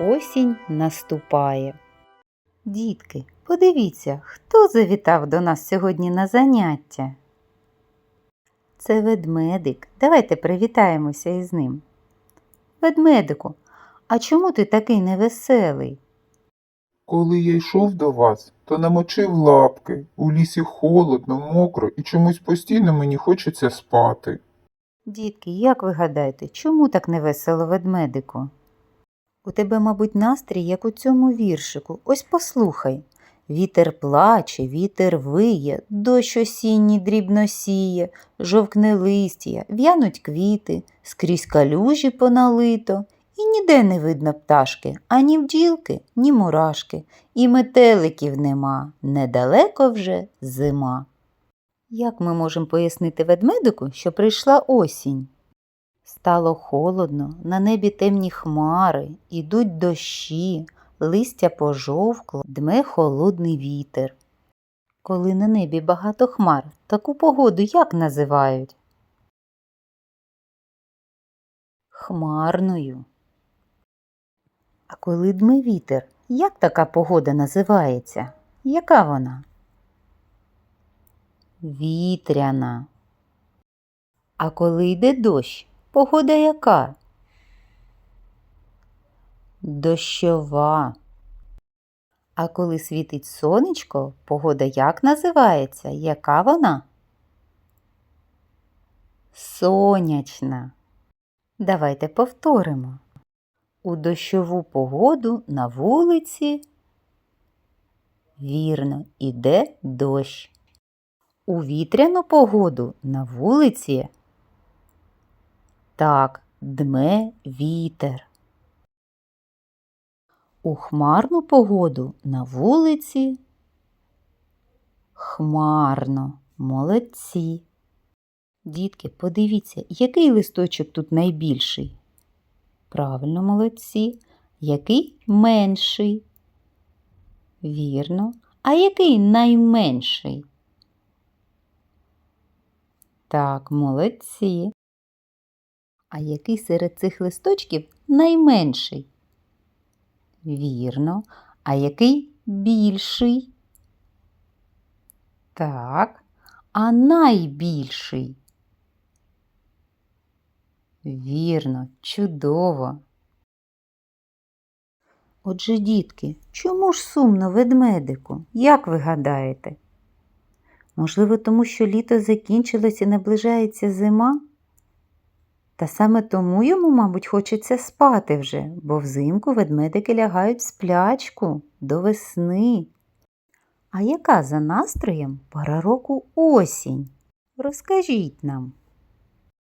осінь наступає. Дітки, подивіться, хто завітав до нас сьогодні на заняття? Це ведмедик. Давайте привітаємося із ним. Ведмедику, а чому ти такий невеселий? Коли я йшов до вас, то намочив лапки. У лісі холодно, мокро і чомусь постійно мені хочеться спати. Дітки, як ви гадаєте, чому так невесело ведмедику? У тебе, мабуть, настрій, як у цьому віршику. Ось послухай. Вітер плаче, вітер виє, дощ осінній дрібно сіє, жовкне листя, в'януть квіти, скрізь калюжі поналито, і ніде не видно пташки, ані бджілки, ні мурашки, і метеликів нема, недалеко вже зима. Як ми можемо пояснити ведмедику, що прийшла осінь? Стало холодно, на небі темні хмари, ідуть дощі, листя пожовкло, дме холодний вітер. Коли на небі багато хмар, таку погоду як називають? Хмарною. А коли дме вітер, як така погода називається? Яка вона? Вітряна. А коли йде дощ, погода яка? Дощова. А коли світить сонечко, погода як називається? Яка вона? Сонячна. Давайте повторимо. У дощову погоду на вулиці вірно іде дощ. У вітряну погоду на вулиці так дме вітер. У хмарну погоду на вулиці хмарно. Молодці. Дітки, подивіться, який листочок тут найбільший? Правильно, молодці. Який менший? Вірно. А який найменший? Так, молодці. А який серед цих листочків найменший? Вірно. А який більший? Так. А найбільший? Вірно, чудово. Отже, дітки, чому ж сумно ведмедику? Як ви гадаєте? Можливо, тому що літо закінчилось і наближається зима? Та саме тому йому, мабуть, хочеться спати вже, бо взимку ведмедики лягають в сплячку до весни. А яка за настроєм пора року осінь? Розкажіть нам.